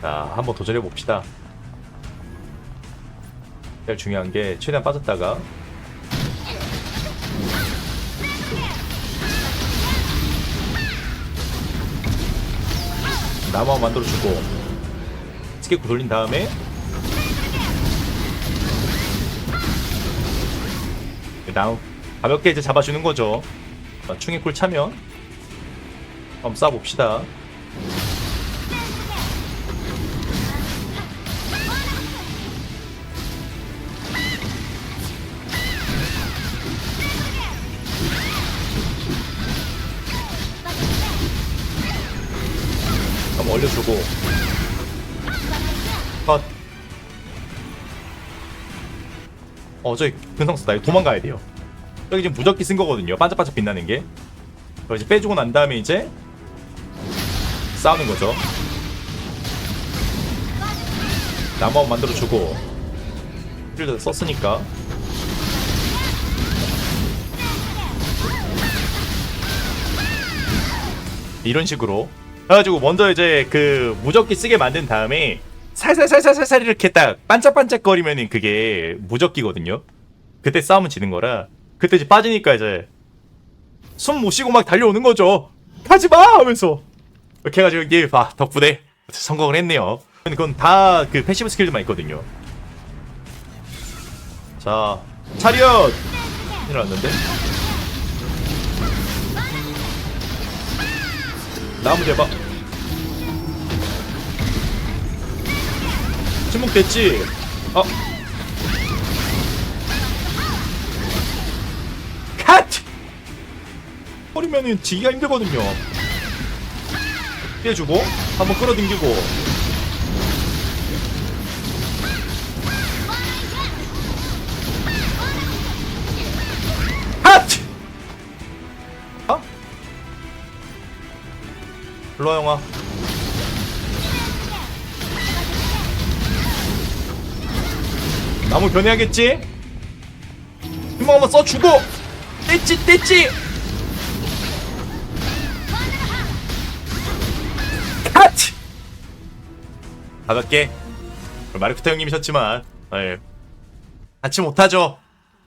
자, 한번 도전해 봅시다. 제일 중요한 게 최대한 빠졌다가 나무 만들어주고 스케프 돌린 다음에 나무 가볍게 이제 잡아주는 거죠. 어, 충의 쿨 차면 한번 쏴봅시다. 한번 올려주고. 컷. 어 저기 근성수다 이거 도망가야 돼요. 여기 지금 무적기 쓴 거거든요. 반짝반짝 빛나는 게. 그거 이제 빼주고 난 다음에 이제 싸우는 거죠. 나무 만들어주고. 필드 썼으니까. 이런 식으로 그래가지고 먼저 이제 그 무적기 쓰게 만든 다음에 살살살살살살 이렇게 딱 반짝반짝거리면은 그게 무적기거든요. 그때 싸우면 지는 거라 그때 이제 빠지니까 이제 숨 못 쉬고 막 달려오는 거죠. 가지 마 하면서 이렇게 해가지고 이게 봐 덕분에 성공을 했네요. 그건 다 그 패시브 스킬들만 있거든요. 자 차리엇 일어났는데 나무 대박 침묵됐지? 어 컷! 버리면은 지기가 힘들거든요 피해주고 한번 끌어당기고 일로와 영화 나무 변해야겠지? 힘 한번 써주고 떼찌 떼찌 컷! 가볍게 마르크타 형님이셨지만 예. 같이 못하죠